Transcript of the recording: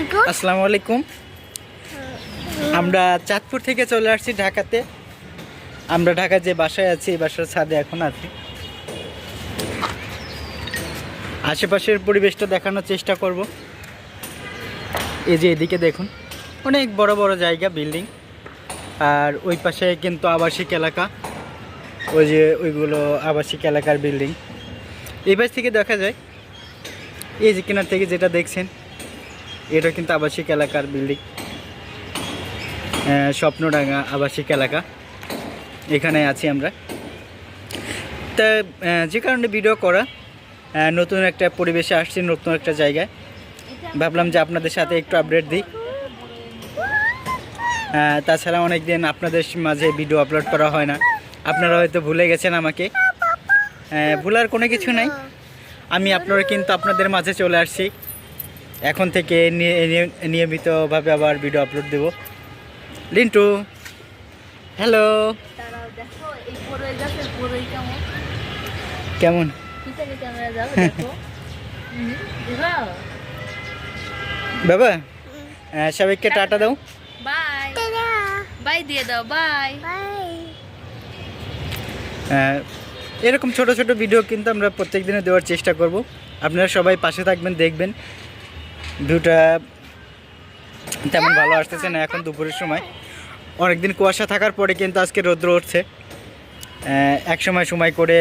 আসসালামু আলাইকুম। আমরা চাঁদপুর থেকে চলে আসছি ঢাকাতে। আমরা ঢাকায় যে বাসায় আছি, এই বাসার ছাদে এখন আছি। আশেপাশের পরিবেশটা দেখানোর চেষ্টা করব। এই যে এদিকে দেখুন, অনেক বড় বড় জায়গা, বিল্ডিং। আর ওই পাশে কিন্তু আবাসিক এলাকা। ওই যে ওইগুলো আবাসিক এলাকার বিল্ডিং। এই পাশ থেকে দেখা যায়, এই যে কিনার থেকে যেটা দেখছেন এটা কিন্তু আবাসিক এলাকার বিল্ডিং স্বপ্নডাঙ্গা আবাসিক এলাকা। এখানে আছি আমরা। তা যে কারণে ভিডিও করা নতুন একটা পরিবেশে আসছি, নতুন একটা জায়গায়। ভাবলাম যে আপনাদের সাথে একটু আপডেট দিই। তাছাড়া অনেক দিন আপনাদের মাঝে ভিডিও আপলোড করা হয় না। আপনারা হয়তো ভুলে গেছেন আমাকে। ভুলার কোনো কিছু নাই। আমি আপনারা কিন্তু আপনাদের মাঝে চলে আসছি। এখন থেকে নিয়ে- নিয়ে- নিয়মিতভাবে আবার ভিডিও আপলোড দেব। লিন্টু হ্যালো কেমন? বাবা সবাইকে টাটা দাও। বাই। বাই দিয়ে দাও বাই। এরকম ছোট ছোট ভিডিও কিন্তু আমরা প্রত্যেক দিনে দেওয়ার চেষ্টা করব। আপনারা সবাই পাশে থাকবেন দেখবেন। ভিউটা তেমন ভালো আসতেছে না এখন দুপুরের সময়। অনেকদিন কুয়াশা থাকার পরে কিন্তু আজকে রৌদ্র উঠছে। এক সময় সময় করে